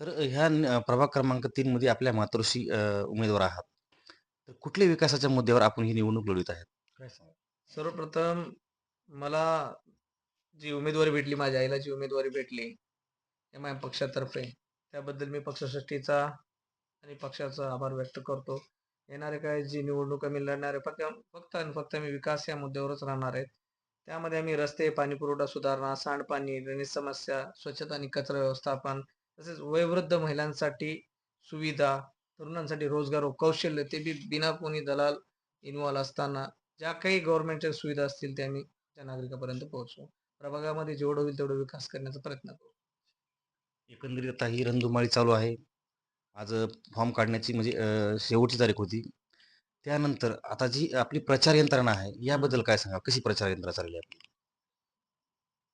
तर ह्या न प्रभाग क्रमांक तीन मध्ये आपल्या मातोश्री अ, उमेदवार आहात. तर कुठल्या विकासाच्या मुद्द्यावर आपण ही निवडणूक लढवित आहेत? काय सांगाल? सर्वप्रथम मला जी उमेदवारी भेटली, माझ्या आईला जी उमेदवारी भेटली, एम आय पक्षातर्फे, त्याबद्दल मी पक्षश्रेष्ठीचा आणि पक्षाचा आभार व्यक्त करतो. येणारे काय जी निवडणूक आम्ही लढणार आहे, फक्त फक्त आणि फक्त मी विकास या मुद्द्यावरच राहणार आहेत. त्यामध्ये आम्ही रस्ते, पाणीपुरवठा सुधारणा, सांडपाणी, ड्रेनेज समस्या, स्वच्छता आणि कचरा व्यवस्थापन, तसेच वयोवृद्ध महिलांसाठी सुविधा, तरुणांसाठी रोजगार व कौशल्य, ते बी बिना कोणी दलाल इन्व्हॉल्व असताना ज्या काही गव्हर्नमेंटच्या सुविधा असतील, त्या आम्ही त्या नागरिकापर्यंत पोहोचवू. प्रभागामध्ये जेवढं होईल तेवढं विकास करण्याचा प्रयत्न करू. एकंदरीत आता ही रणधुमाळी चालू आहे. आज फॉर्म काढण्याची म्हणजे शेवटची तारीख होती. त्यानंतर आता जी आपली प्रचार यंत्रणा आहे. याबद्दल काय सांगाल? कशी प्रचार यंत्रणा चालली आहे आपली?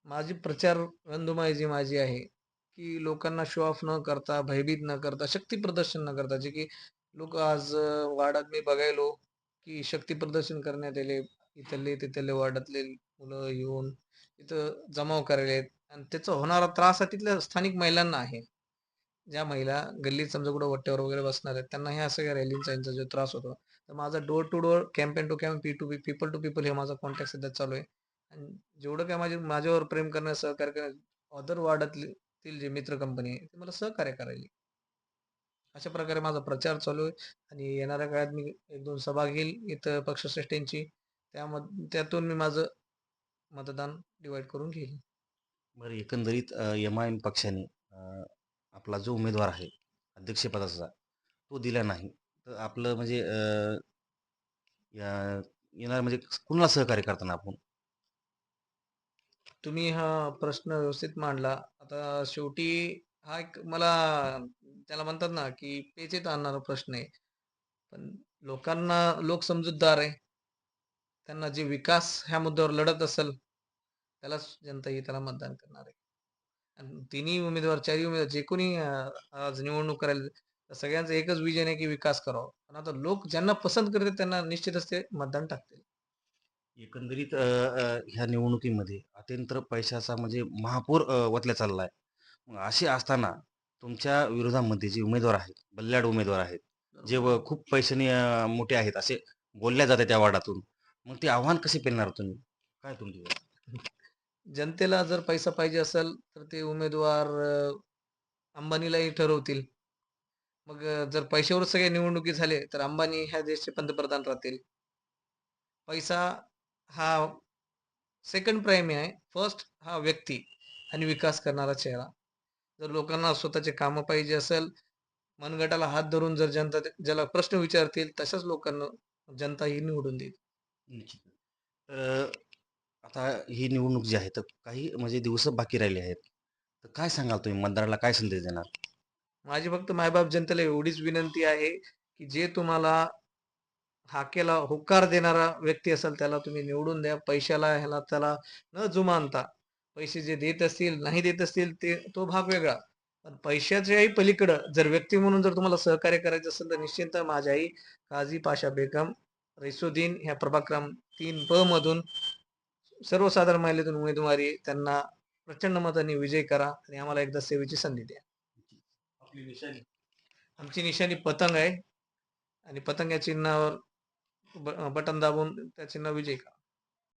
माझी प्रचार रणधुमाळी जी माझी आहे, की लोकांना शो ऑफ न करता, भयभीत न करता, शक्ती प्रदर्शन न करता, जे की लोक आज वार्डात मी बघायलो, की शक्ती प्रदर्शन करण्यात आले. इथले तिथले वार्डातले मुलं येऊन तिथं जमाव करायलेत आणि त्याचा होणारा त्रास हा तिथल्या स्थानिक महिलांना आहे. ज्या महिला गल्लीत समजा कुठं वट्ट्यावर वगैरे बसणार आहेत, त्यांना ह्या सगळ्या रॅलींचा यांचा जो त्रास होतो. तर माझा door to door, campaign to camp, P to P, people to people हे माझा कॉन्टॅक्ट सध्या चालू आहे. आणि जेवढं काय माझे माझ्यावर प्रेम करण्यास सहकार्य करणारे अदर वार्डातली तील जे मित्र कंपनी आहे, ते मला सहकार्य करायले. अशा प्रकारे माझा प्रचार चालू आहे आणि येणाऱ्या काळात मी 1-2 सभा घेईल इथं पक्षश्रेष्ठींची. त्यामध त्यातून मी माझं मतदान डिव्हाईड करून घेईल. बरं एकंदरीत अ, एम-आय-एम पक्षाने अ, आपला जो उमेदवार आहे अध्यक्षपदाचा, तो दिला नाही. तर आपलं म्हणजे अ, या येणार म्हणजे कुणाला सहकार्य करताना आपण? तुम्ही हा प्रश्न व्यवस्थित मांडला. आता शेवटी हा एक मला त्याला म्हणतात ना, की पेचेत आणणारा प्रश्न आहे. पण लोकांना लोक समजूतदार आहे. त्यांना जे विकास ह्या मुद्द्यावर लढत असेल, त्यालाच जनता ही त्याला मतदान करणार आहे. आणि तिन्ही उमेदवार, चारही उमेदवार जे कोणी आज निवडणूक करायला तर सगळ्यांचं एकच विजन आहे, की विकास करावा. पण आता लोक ज्यांना पसंत करते त्यांना निश्चितच ते मतदान टाकतील. एकंदरीत ह्या निवडणुकीमध्ये अत्यंत पैशाचा म्हणजे महापूर ओतला चालला आहे. मग असे असताना तुमच्या विरोधामध्ये जे उमेदवार आहेत, बल्लाड उमेदवार आहेत, जे खूप पैशाने मोठे आहेत असे बोलल्या जाते त्या वार्डातून. मग ते आव्हान कसे पेलणार तुम्ही? काय तुमची जनतेला जर पैसा पाहिजे असेल, तर ते उमेदवार अंबानीलाही ठरवतील. मग जर पैशावर सगळे निवडणुकी झाले, तर अंबानी ह्या देशाचे पंतप्रधान राहतील. पैसा हा सेकंड प्राईम आहे. फर्स्ट हा व्यक्ती आणि विकास करणारा चेहरा. जर लोकांना स्वतःचे कामं पाहिजे असेल, मनगटाला हात धरून जर जनता ज्याला प्रश्न विचारतील, तशाच लोकांना जनता ही निवडून देईल. निश्चित. आता ही निवडणूक जी आहे, तर काही म्हणजे दिवस बाकी राहिले आहेत. तर काय सांगाल तुम्ही मतदाराला काय संदेश देणार? माझी फक्त मायबाप जनतेला एवढीच विनंती आहे, की जे तुम्हाला हाकेला होकार देणारा व्यक्ती असेल त्याला तुम्ही निवडून द्या. पैशाला ह्याला त्याला न जुमानता पैसे जे देत असतील, नाही देत असतील ते तो भाग वेगळा. पण पैशाच्याही पलीकडं जर व्यक्ती म्हणून जर तुम्हाला सहकार्य करायचं असेल तर निश्चित माझी आई काझी पाशा बेगम रईसुद्दीन ह्या प्रभाग क्रमांक 3 ब मधून सर्वसाधारण महिलेतून उमेदवारी. त्यांना प्रचंड मताने विजयी करा आणि आम्हाला एकदा सेवेची संधी द्या. आमची निशाणी पतंग आहे आणि पतंग या चिन्हावर ब बटन दाबून त्याचे नवी विजयी का?